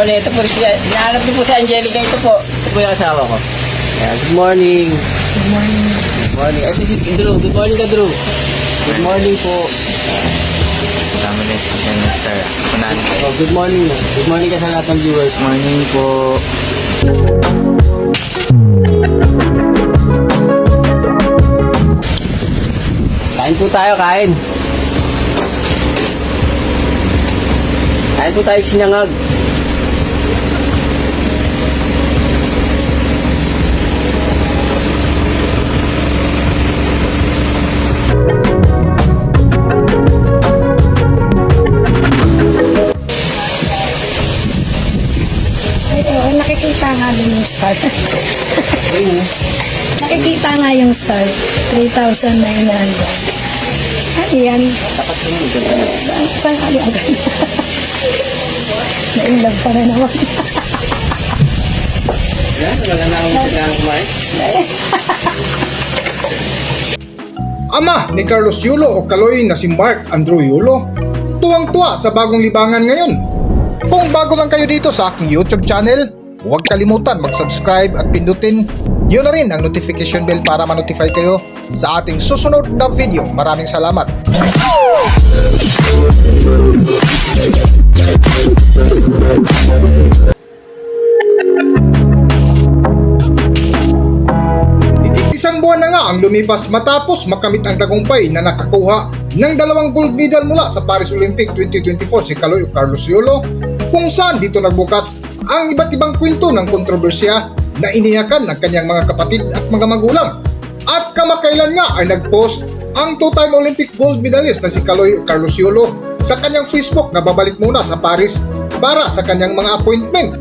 morning. Ito po si, hinahanap niyo po si Angelica. Ito po. Ito po yung asawa ko. Ayan, good morning. Good morning. Good morning. Ito si Drew. Good morning ka, Drew. Good morning po. Kami na si. Unahan ko. Oh, good morning. Good morning ka sa lahat ng viewers. Morning po. Kain po tayo, kain. Kain po tayo sinangag. Nakikita nga din yung. Ayun, nakikita nga yung start. 3,900. Ano yan? Saan, saan ano agad? Nainlove pa naman. Yan, wala na akong kailangan kumain. Ama ni Carlos Yulo o Kaloy na si Mark Andrew Yulo, tuwang-tuwa sa bagong libangan ngayon. Kung bago lang kayo dito sa aking YouTube channel, huwag kalimutan mag-subscribe at pindutin yun na rin ang notification bell para ma-notify kayo sa ating susunod na video. Maraming salamat. Isang buwan na nga ang lumipas matapos makamit ang tagumpay na nakakuha ng dalawang gold medal mula sa Paris Olympic 2024 si Kaloy Carlos Yolo kung saan dito nagbukas ang iba't ibang kwento ng kontrobersya na iniyakan ng kanyang mga kapatid at mga magulang. At kamakailan nga ay nagpost ang two-time Olympic gold medalist na si Kaloy Carlos Yolo sa kanyang Facebook na babalik muna sa Paris para sa kanyang mga appointment.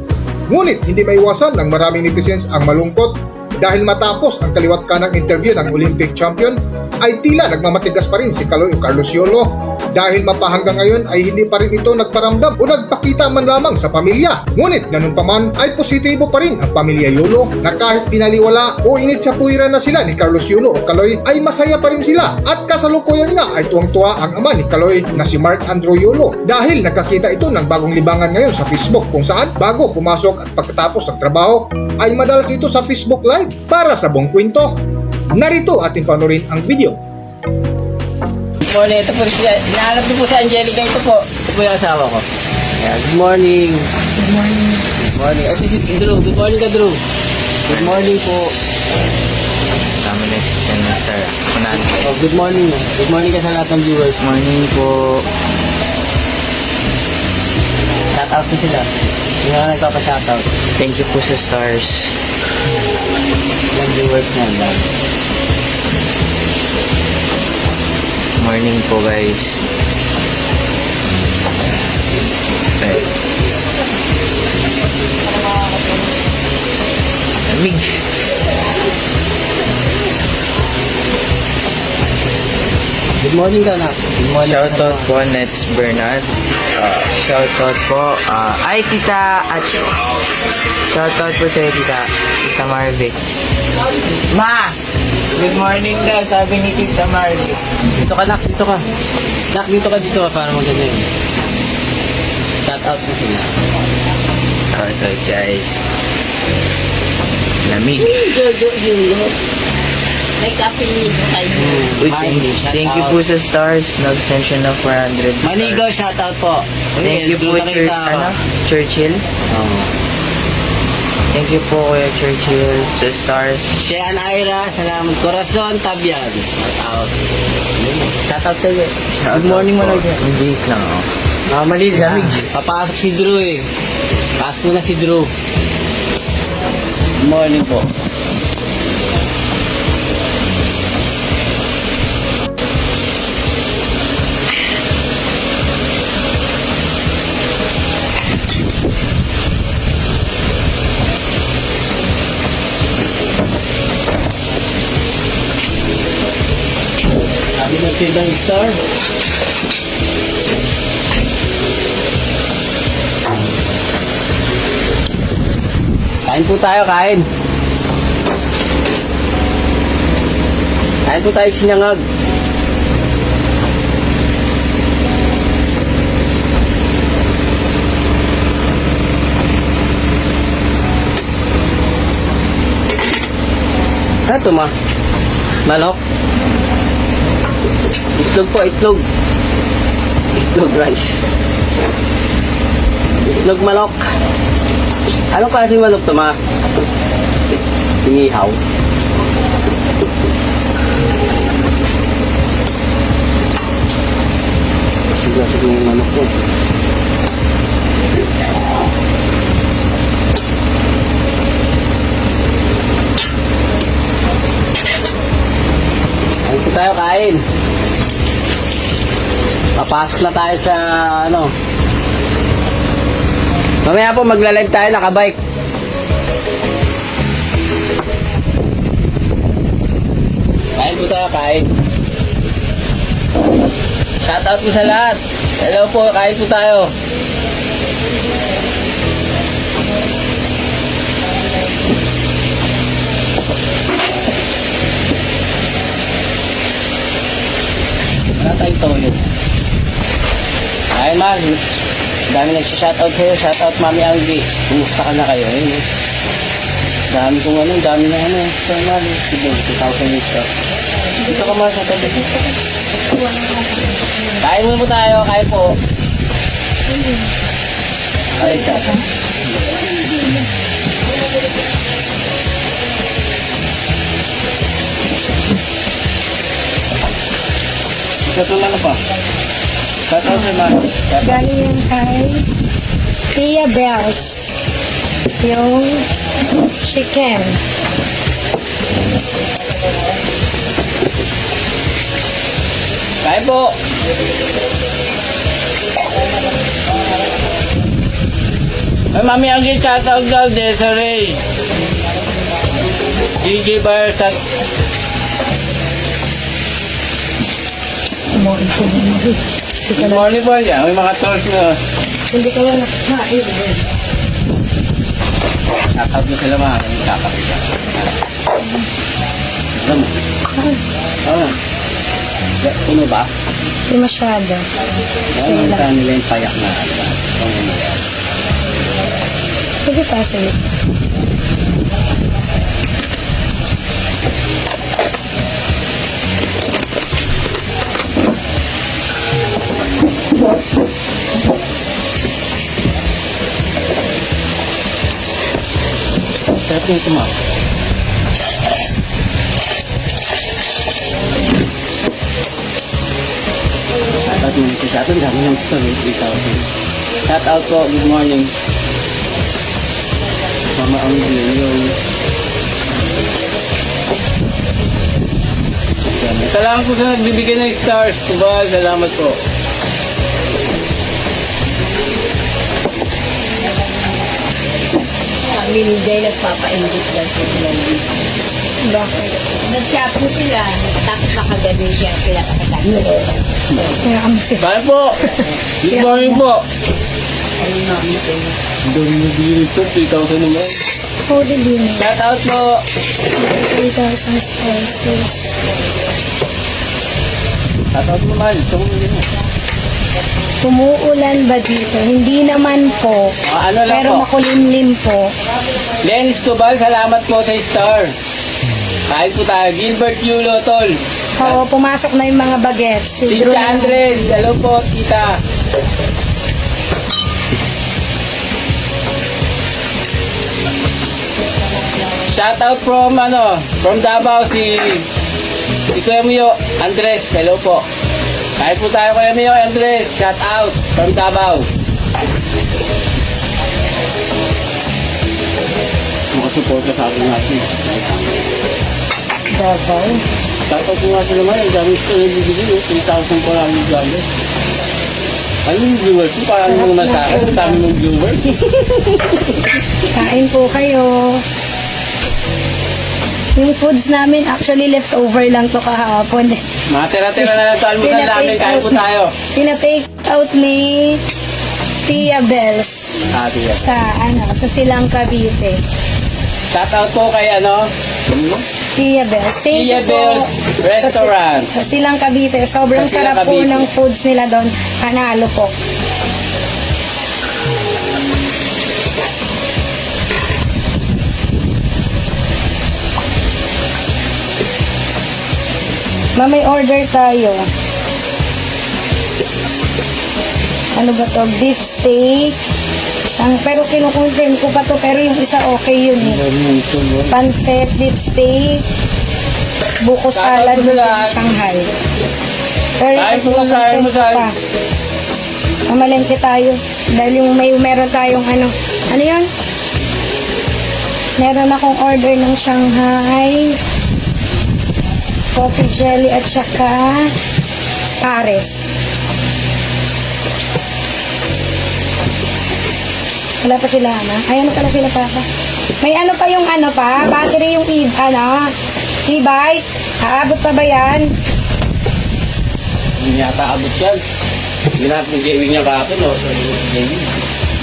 Ngunit hindi maiwasan ng maraming netizens ang malungkot dahil matapos ang kaliwat kanang interview ng Olympic champion ay tila nagmamatigas pa rin si Kaloy Carlos Yolo dahil mapahanggang ngayon ay hindi pa rin ito nagparamdam o nagpakita man lamang sa pamilya. Ngunit ganun pa man ay positibo pa rin ang pamilya Yolo na kahit pinaliwala o init sa puwiran na sila ni Carlos Yolo o Kaloy ay masaya pa rin sila at kasalukuyan nga ay tuwang-tuwa ang ama ni Kaloy na si Mark Andrew Yolo dahil nakakita ito ng bagong libangan ngayon sa Facebook kung saan bago pumasok at pagkatapos ng trabaho ay madalas ito sa Facebook Live para sa buong kwento. Narito ating panorin ang video. Good morning. Ito po si, hinahanap niyo po si Angelica. Ito po. Ito po yung asawa ko. Ayan, good morning. Good morning. Good morning. Ito si Drew. Good morning ka, Drew. Good morning po. Kami na si Sinister. Ko. Oh, good morning. Good morning ka sa lahat ng viewers. Morning po. Shout out ko sila. Yung mga nagpapa-shout out. Thank you po sa stars. Yung viewers na yan. Morning po guys. Lamig. Good morning ka na. Good morning. Shoutout po Nets Bernas. Uh, shoutout po. Uh, ay, tita. At shoutout po sa tita. Tita Marvic. Ma! Good morning daw, sabi ni Tita Marvic. Dito ka, Nak. Dito ka. Nak, dito ka. Dito ka para maganda yun. Shout out mo sila. Shoutout guys. Lamig. May kapilido kayo. Uy, Hi, thank, shout thank you out. po sa stars. Nag-send siya ng 400 Manigo, shout out po. Thank you po, Chur ano? Churchill. Oo. Thank you po, Kuya Churchill. Sa stars. Siya Ira, salamat. Corazon Tabian. Shout out. Shout out kayo. Good morning mo lang. Ang bihis lang ako. Ah, mali lamig. Papasok si Drew eh. Pasok na si Drew. Good morning po. Dinatid ang star. Kain po tayo, kain. Kain po tayo sinangag. Ito ma. Malok. Itlog po, itlog. Itlog rice. Itlog manok. Anong klase manok to ma? Inihaw. Sigla sa yung manok po tayo, kain. Papasok na tayo sa ano. Mamaya po magla-live tayo nakabike. Kain po tayo, kain. Shout out po sa lahat. Hello po, kain po tayo. Tayong toyo. Ayun man, dami nagsishoutout sa'yo. Shoutout Mami Anggi. Kumusta ka na kayo? Ayun eh. Dami kong ano, dami na ano. Sa mali. Sige, 2,000 dito. Dito ka mga sa tabi. Kain muna po tayo, kain po. Ay, ka. Ito lang pa. Sa mga. Galing yan kay Tia Bells. Yung chicken. Kain po. Ay, mami, ang gitatawag daw, Desiree. Gigi Bar sa... Good morning po yan. May mga tours na. Hindi ka lang nakakain. Kakap na sila mga. May kakap siya. Alam mo? Ya, Puno ba? Hindi masyado. Ano saan nila yung payak na? Sige pa, sige. Yung ito, ma'am. Shout out muna sa atin. Dami ng store, eh, 3,000. Shout out po. Good morning. Mama ang yung Salamat po sa nagbibigay ng stars. Kubal, salamat po. Kami ni Jay nagpapa-indit lang sila ng Bakit? Nag-shopping sila. Tapos nakagano siya. Sila kakagano. Kaya kami siya. Bye po. Good morning po. Ang dami na bili ito. 3,000 naman. Holy dinner. Shout out po. 3,000 spices. Shout out mo man. Ito mo mo. Umuulan ba dito? Hindi naman po. Ah, ano lang Pero po. makulimlim po. Len Estobal, salamat po sa star. Kahit po tayo. Gilbert Yulo, tol. Oo, pumasok na yung mga bagets. Si Drew Tita na- Andres, hello po, tita. Shout out from ano, from Davao si si Kuya Mio Andres, hello po. Kahit po tayo Kuya Mio Andres, shout out from Davao. Makasuporta sa akin natin. Davao. Out po nga sila ang dami gusto na bibili, oh. 3,000 po lang yung vlogger. Ano yung viewers? Parang mga ang dami mong viewers. Kain po kayo. Yung foods namin, actually leftover lang to kahapon. Mga tira-tira na lang ito, almusal namin, kain po tayo. Tina-take out ni Tia Bells Ah, tiya. sa ano, sa Silang Cavite. Shout out po kay ano? Tia Bells. Thank Tia po. Bells Restaurant. Sa Silang Cavite. Sobrang Sa Silang sarap po Cavite. ng foods nila doon. Panalo po. Ma, may order tayo. Ano ba to? Beef steak. Ang, pero kinukonfirm ko pa to, pero yung isa okay yun eh. Pancet, beef steak, buko salad, lahat. Shanghai. Pero ito, confirm ko pa. Mamalengke tayo. Dahil yung may meron tayong ano. Ano yun? Meron akong order ng Shanghai, coffee jelly at saka Paris. Wala pa sila, ano? Ay, ano pala sila, Papa? May ano pa yung ano pa? Battery yung e, ano? E-bike? Aabot pa ba yan? Hindi yata abot yan. Ginap ng JV niya kahapon, o. Sa JV.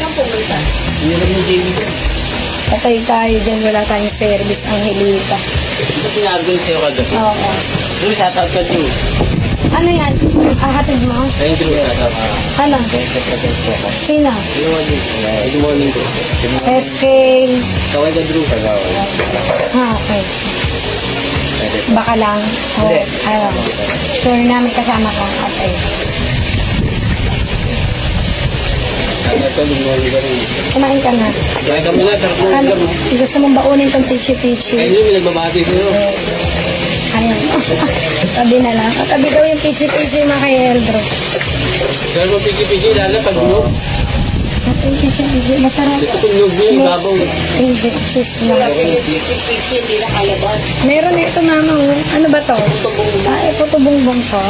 Saan pumunta? Hindi lang yung JV niya. Patay tayo dyan, wala tayong service ang hilita. Ito ko sa'yo ka doon. Oo. Drew, shoutout ka, Drew. Ano yan? Ahatid mo? Ayun, Drew, shoutout ka. Ano? Sino? Good morning. Good morning. SK. Kaway ka, Drew. Kaway. Ah, okay. Baka lang. O, Hindi. ano. Sure na may kasama ka. Okay. Ito, ka. Kumain ka na. Kaya kami na, sarap mo Ano? Gusto mong baunin tong pichi-pichi? Ayun, may nagbabati sa'yo. Ayun. Tabi na lang. Tabi daw yung pichi-pichi mga kay Eldro. Pero mo pigi-pigi, lalo pag nyug. Ito yung pichi-pichi. Masarap. Ito kung nyug niya, yung babaw. Hindi, cheese lang. Meron ito mama. oh. Ano ba to? Ah, eh, puto bongbong to.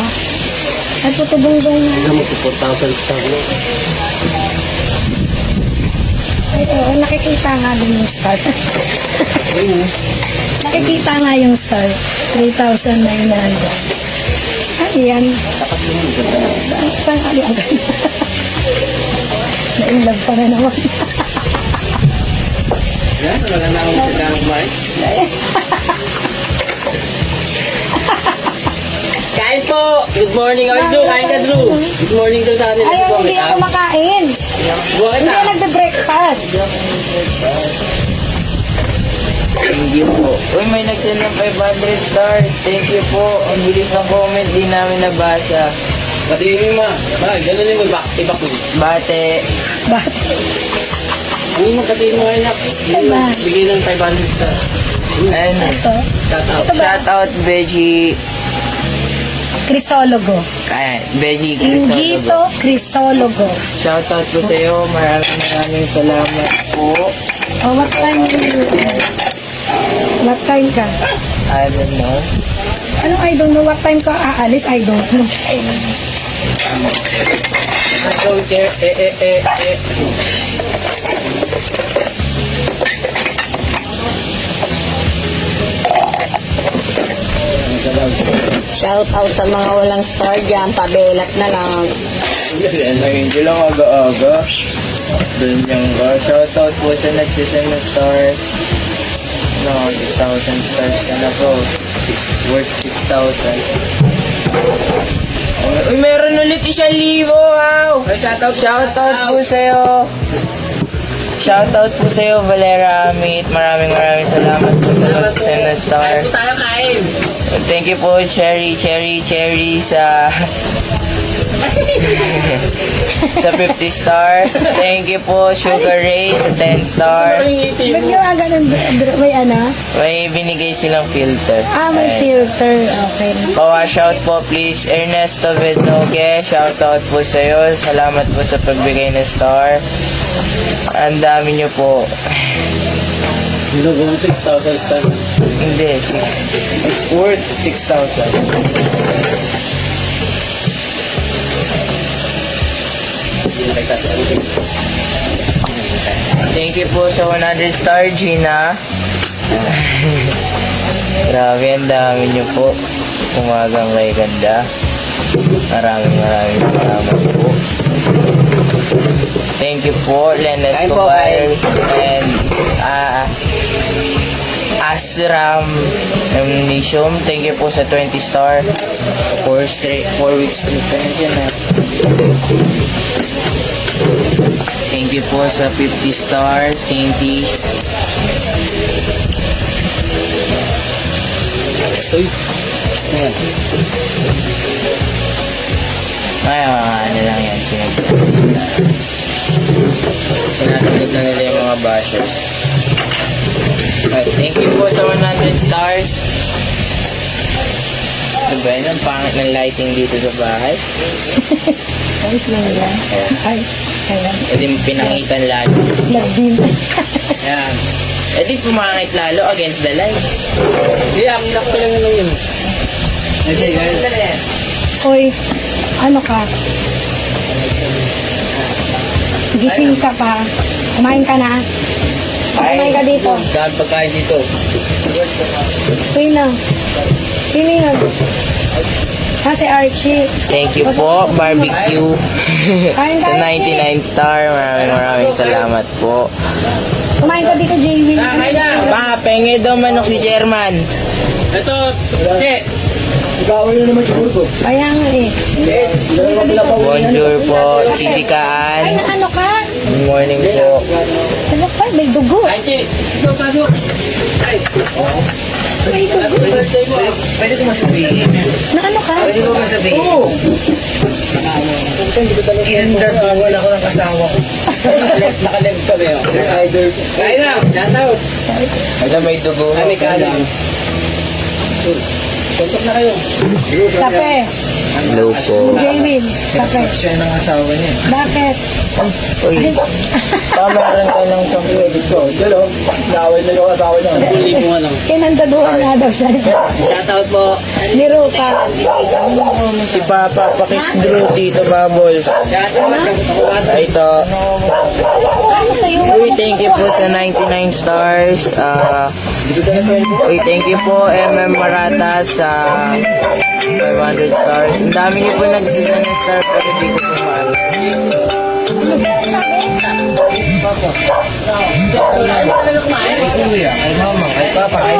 Ay, puto bongbong na. Alam mo, 4,000 stock mo. Oh, nakikita nga din yung star. Ayun, nakikita nga yung star. 3,900. Ay, yan. tapat mo yung ganda na. Saan, saan ka yan? Na-inlove pa na naman. Yan, wala na akong ng kumain. Kain po! Good morning, Arjo! Kain ka, Drew! Good morning daw sa kanila. Ayaw, hindi ako makain. Buha Hindi kita! ako nagbe-breakfast. Thank you po. Uy, may nag-send ng 500 stars. Thank you po. Ang bilis ng comment, di namin nabasa. Patingin mo, ma. Ma, gano'n yung ibak, ibak mo. Bate, Bakit? Ano mo, patingin mo ngayon, nak. Diba? Bigay ng 500 ka. Ito. Shout out. Ito ba? Shout out, Beji. Crisologo. Kaya, Ingito Crisologo. Crisologo. Shout out po sa iyo. Maraming maraming salamat po. Oh, what time you... What time ka? I don't know. Ano, I don't know. What time ka aalis? I don't know. I don't care. Eh, eh, eh, eh. Shout out sa mga walang star dyan. Pabelat na lang. Ngayon ko lang aga-aga. Doon yung ka. Shout out po sa nagsisend ng star. No, 6,000 stars ka na po. Six, worth 6,000. Uy, meron ulit isang libo, wow! Shout out, shout out po sa'yo. Shout out po sa'yo, Valera Amit. Maraming maraming salamat po sa mag-send ng star. Kain po tayo, kain! Thank you po, Cherry, Cherry, Cherry sa sa 50 star. Thank you po, Sugar Ray sa 10 star. Ba't gawa ganun? Dr- May ano? May binigay silang filter. Ah, may Ay. filter. Okay. Pawash out po please, Ernesto Bezoge. Shout out po sa iyo. Salamat po sa pagbigay ng star. Ang dami nyo po. Ba 6,000 star? Hindi, six, six worth 6,000. Thank you po sa 100 star, Gina. Grabe, ang dami nyo po. Umagang kay ganda. Maraming maraming salamat po. Thank you po, Len Escobar. And, ah, Asram Amnesium. Thank you po sa 20 star. 4 straight, 4 weeks straight ka na dyan, ha. Thank you po sa 50 star, Sainty. Uy, Ayan. Ay, mga ano lang yan. Sinag- Sinasagot na nila yung mga bashers. Alright, thank you po sa 100 stars. Ano ba yun? Ang pangit ng lighting dito sa bahay. Ayos lang yan. Ay, ayan. E di pinangitan lalo. Nag-dim. Ayan. E di pumangit lalo against the light. Hindi, ang lock ko lang naman yun. Hindi, ganyan. Hoy, ano ka? Gising ka pa. Kumain ka na. Kumain ka dito. Dahil pagkain dito. Sino? Sino yun? Ah, si Archie. Thank you po, barbecue. Kain sa tayo, 99 star. Maraming maraming salamat po. Kumain ka dito, JV. Ma, penge daw manok si Chairman. Ito, hindi. Kaya nga eh. Kumain ka dito. Bonjour po, Ay, Sidikaan. na ano ka? Good morning po. Ano ka? May dugo. Ay, Chi. Ito, pasok. Ay, May dugo. birthday mo. Pwede ko masabihin. Na ano ka? Pwede ko masabihin. Oo. Interviewal ako ng kasawa ko. Nakalag kami, oh. Kain na, shout out. Alam, may dugo. Ay, may kanin. Tuntok na kayo. Kape. Hello po. JV. Kape. Siya ng asawa niya. Bakit? Uy, pamaran ka ng isang credit ko. Dalo, naway na yung asawa niya. Puli mo ano. Kinandaduhan nga daw siya. Shout out po. Ni Ruka. Si Papa, pakis Drew, Tito Bubbles. Ito. Ano? Uy, thank you po sa 99 stars. Ah, uy, thank you po, MM Marata sa 500 stars. Ang dami niyo po nagsisa ng star pero di ko po maalas. Ay, mama, ay papa, ay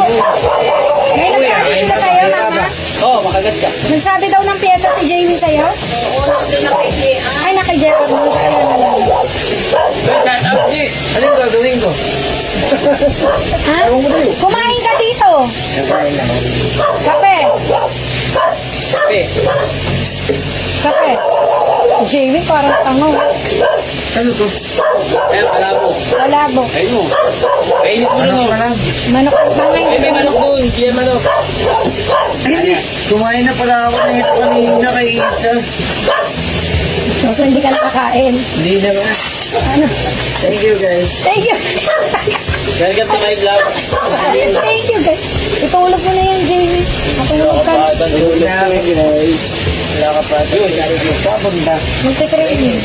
May nagsabi sila sa'yo, mama? Oh, makagat ka. Nagsabi daw ng pyesa si Jamie sa'yo? Ay, nakijaya mo. Kaya na lang. Shout out, Chi. Anong gagawin ko? Ha? Kumain ka dito. Kape. Kape. Kape. Jamie, parang tango. Ano to? Ayan, pala mo. Malabo. Kain mo. Kainit mo lang, oh. Manok. Ay, may Mangang. manok doon. Kaya manok. Kumain na pala ako ng ito kanina kay Isa. So, hindi ka nakakain. Hindi na ba? Ano? Thank you guys. Thank you. Welcome to my vlog. Thank you, guys. Itulog mo na yan, Jamie. Matulog ka. guys. Wala ka pa. Yun. Papunta. Magte-training.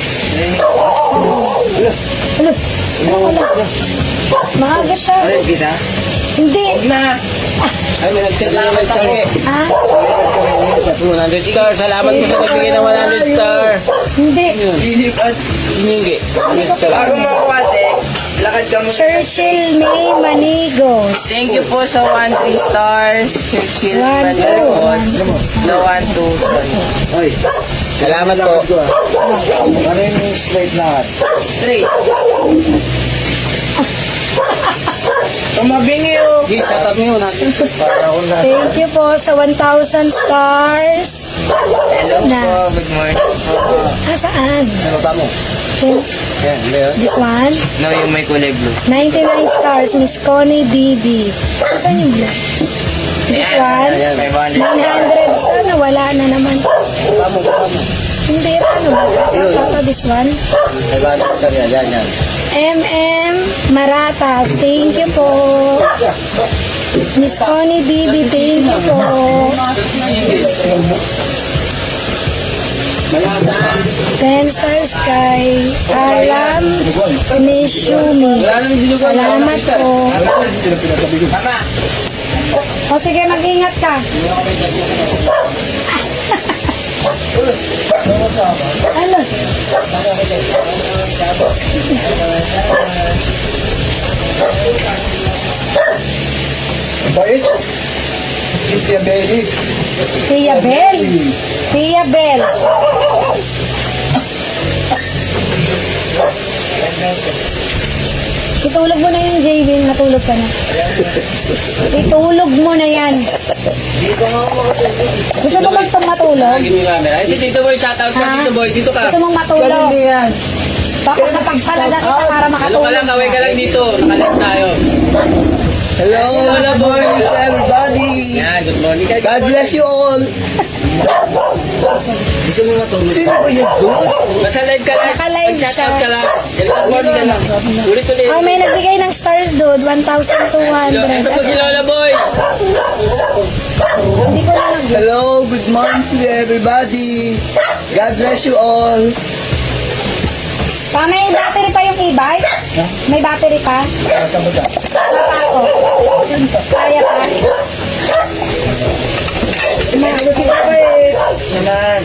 Hello. Ano wala? Maaga siya. Alin kita? Hindi. Na! Ay, may nag-chat na naman star. eh. Ah, 100 star. Salamat po sa nagbigay ng 100 star. hindi. Silip at Siningi. Hindi ko bago makuwate, lakad ka mo. Churchill May Manigos. Thank you po sa 1-3 stars. Churchill two. Mandarcos. Sa 1-2. Oy. Salamat po. Ano yung straight lahat? Straight. Tumabingi oh. Gi, shout out mo yun natin. Thank you po sa 1,000 stars. Hello Na. po. Good morning. Ah, saan? Ano ba mo? Okay. Meron. This one. No, yung may kulay blue. 99 stars, Miss Connie BB. Saan yung blue? This one. Ayan. 500 900 star na wala na naman. Ba mo, ba mo. Hindi, ano ba? Ito, this one. Ba na star yan. Yan. MM Maratas, thank you po. Miss Connie BB, thank you po. 10 stars kay Aram Nishumi. Salamat po. O sige, mag-ingat ka. Ano? Bait. Cynthia Bailey. Tia Bell. Tia Bell. Itulog mo na yung JV. Natulog Matulog ka na. Itulog mo na yan. Gusto mo bang itong matulog? Lagi mo camera. Ay, si Tito Boy, shoutout ka? Tito Boy. Dito ka. Gusto mong matulog? Baka sa pagpalaga kita para Hello ka makatulog. lang, kaway ka lang dito. Nakalit tayo. Hello, Hello, boy. everybody. Yan, good morning. God bless you all. Gusto mo matulog? Sino ko yun doon? Basta live ka lang. Naka-live siya. ka lang. Good morning ka lang. Ulit-ulit. Oh, may nagbigay ng stars, dude. 1,200. Ito po si Lola Boy. Hindi ko na nag Hello, good morning to everybody. God bless you all. Pa, may battery pa yung e-bike? May battery pa? Wala pa ako. Kaya pa? Mahalo si Papa eh. Naman.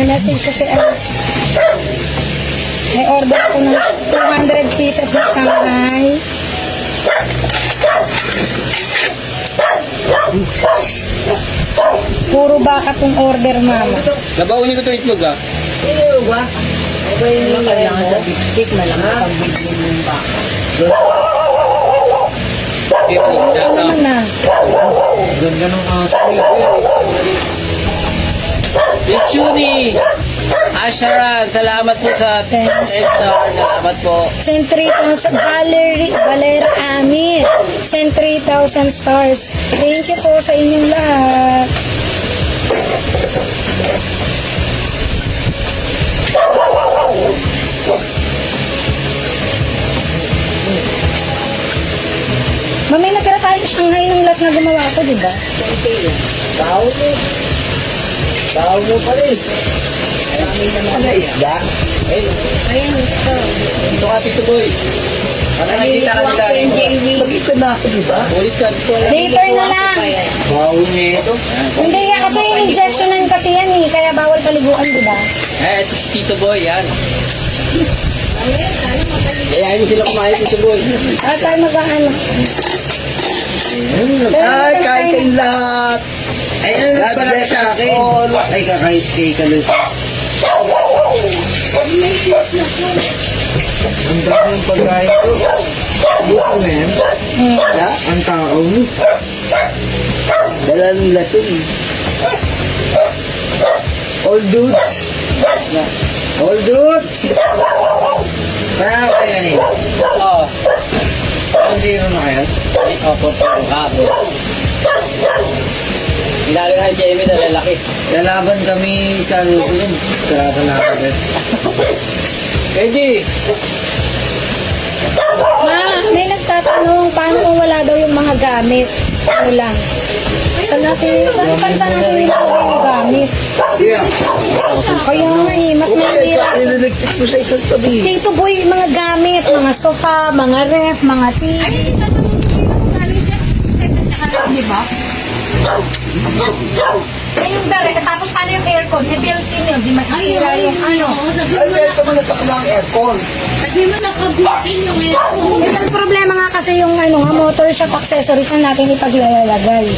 Pinasig ko si ano. May order ko ng 200 pieces na Shanghai. Puro baka tong order, mama. Nabaunin ko ito itlog ah. Kailangan sa lipstick na lang ang bigyan mo ba? Ano naman na? Ganda ng aso. Yuri. Asharan, salamat po sa Thanks. 10 star. Salamat po. Send 3,000 Valerie, Valera Amir. Send 3,000 stars. Thank you po sa inyong lahat. Sa Shanghai nung last na gumawa ko, di ba? Tao mo. Tao mo pa rin. Ano isda? Ayun, ito. Ito ka, Tito Boy. Para nakikita ka nila. Magkita na ako, di ba? Ulit ka. Later na lang. Wow, nito. Hindi yan kasi injectionan kasi yan eh. Kaya bawal paliguan, di ba? Eh, ito si Tito Boy, yan. Kaya mo sila kumain, Tito Boy. At tayo mag-ano. Ay, kain kayong lahat. Ay, ano God bless us all. Ay, kakait kay Kalos. Ang dami ng pagkain ko. Gusto mo yan? Wala? Ang tao. Dala ng latin. All dudes. All dudes. Parang kayo ganun. Oo. Ang zero na kayo? Ay, opo, pero kapo. Nga si Jamie na lalaki. Lalaban kami sa susunod. Kalaban na kami. Eddie! Ma, may nagtatanong paano kung wala daw yung mga gamit. Ano lang. Saan natin, saan pansa natin nilagay yung gamit? Yeah. Kaya nga eh, mas mahirap. Nilalagpit mo sa isang tabi. Dito boy, mga gamit, mga sofa, mga ref, mga TV. Di ba? Eh, yung direct, tapos paano yung aircon? Eh, built-in yun, di masisira yung ano. Ay, ito mo na sa kalang aircon. Eh, ang problema nga kasi yung ano, nga, motor shop accessories na natin ipaglalagay.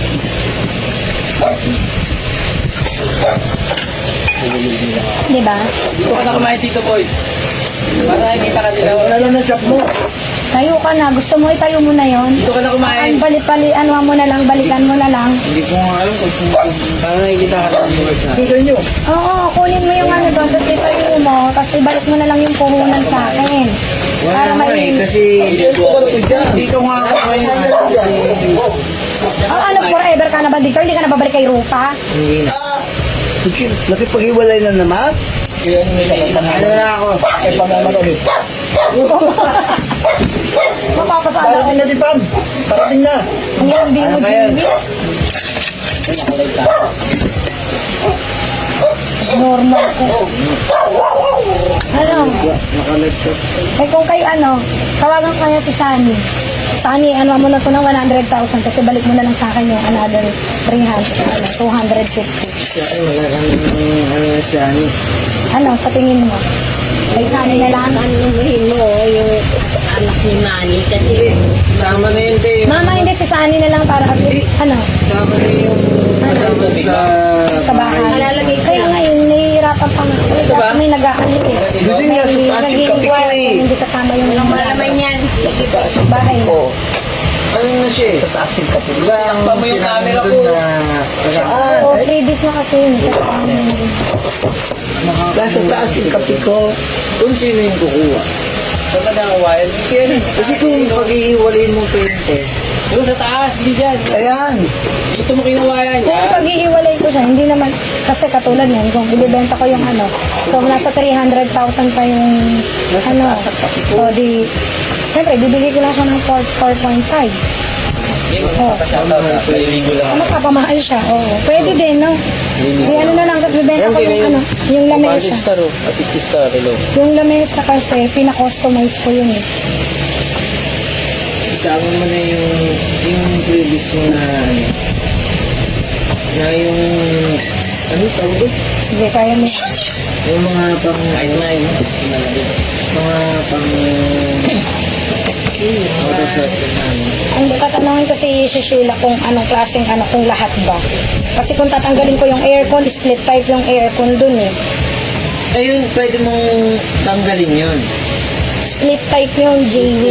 Di ba? Dito ka na kumain, Tito Boy. Para nakikita ka nila. Wala lang na shop mo. Tayo ka na. Gusto mo itayo mo na yon. Dito ka na kumain. Ang balik-bali, ano mo na lang, balikan mo na lang. Hindi ko nga alam kung sino. Para nakikita ka ng viewers na. Inyo. Oo, kunin mo yung ano doon, tapos itayo mo, tapos ibalik mo na lang yung puhunan sa akin. Para Wala nga eh, may... kasi... Dito ko. Dito nga ako ngayon. Oh, ano, forever ka na ba dito? Hindi ka na babalik kay Rupa? Hindi na. Sige, nakipag-iwalay na naman. Ano na ako? Ay, panaman ulit. Mapapasala ko. na di Pam. Parating na. Ang hindi mo, Ano? Jimmy. Normal ko. Ano? Naka-laptop. Eh kung kayo ano, tawagan ko kaya si Sunny. Sunny, ano mo na to ng 100,000 kasi balik mo na lang sa akin yung another 300, ano, 250. Ay, wala kang ano sa ano. Ano, sa tingin mo? Kay Sunny na lang? anuhin mo yung anak ni Manny kasi Tama na yun, te. Mama, hindi si Sunny na lang para at least, ano, Tama na yung kasama sa... sa bahay. Kaya ngayon, nahihirap usapan pa nga. Eh, ba? may nag-ano eh. Hindi nga, sa taas yung kapit ko eh. hindi kasama yung Malaman yan. bahay. Oo. Ano na siya eh? Sa taas yung kapit. Tinakpa mo yung camera ko. Saan? Oo, 3 days na kasi yun. Nasa taas yung kapit ko. Kung sino yung kukuha? Ang wire? Kaya Kasi kung pag-iiwalayin mo pa yun eh. Doon sa taas, di dyan. Ayan. Dito mo Kung yan. pag-iiwalay ko siya, hindi naman, kasi katulad yan, kung ibibenta ko yung ano, so nasa 300,000 pa yung, ano, o di, siyempre, bibili ko lang siya ng 4 4.5. Oh. Ano, papamahal siya, oo. Pwede din, no? Eh, ano na lang, tapos bibenta ko yung, ano, yung lamesa. 100 star oh. 50 star, hello. Yung lamesa kasi, pina-customize ko yun eh. Isama mo na yung yung previous mo na ano, na yung ano tawag doon? Sige, kaya mo. Yung mga pang Kahit na yun. mga pang Photoshop na ano. Ang tatanungin ko si si Sheila kung anong klaseng ano, kung lahat ba. Kasi kung tatanggalin ko yung aircon, split type yung aircon dun eh. Ayun, pwede mong tanggalin yun. Split type yung JV.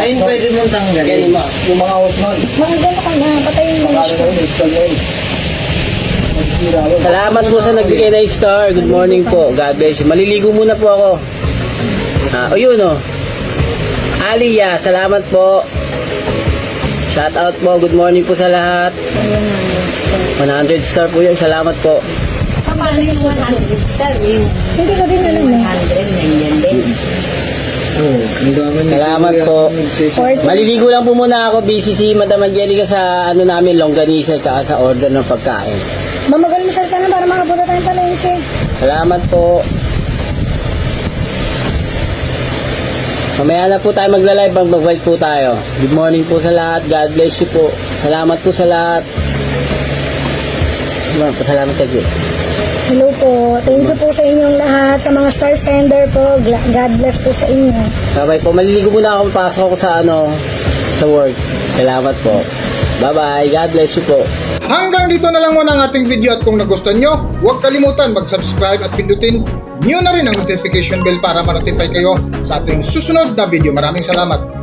Ayun, pwede mong Kaya tanggalin. lima. Yung mga out mo. Mga gano'n ka na, patayin mo na siya. Salamat po sa nagbigay na star. Good morning po. God bless you. Maliligo muna po ako. Ah, o yun oh. Aliyah, salamat po. Shout out po. Good morning po sa lahat. 100 star po yun. Salamat po. Paano yung 100 star? Yung Hindi ko din alam eh. 100, nandiyan din. Oo, ang dami nito. Salamat po. Maliligo lang po muna ako. Busy si Madam Angelica sa ano namin, longganisa at sa order ng pagkain. Mamagal mo sa na para makapunta tayong palengke. Salamat po. Mamaya na po tayo magla-live, mag-bike po tayo. Good morning po sa lahat. God bless you po. Salamat po sa lahat. Pasalamat ka, Jay. Hello po. Thank you po sa inyong lahat. Sa mga star sender po. God bless po sa inyo. Bye-bye po. Maliligo muna ako. Pasok ako sa ano, sa work. Salamat po. Bye-bye. God bless you po. Hanggang dito na lang muna ang ating video at kung nagustuhan nyo, huwag kalimutan mag-subscribe at pindutin nyo na rin ang notification bell para ma-notify kayo sa ating susunod na video. Maraming salamat.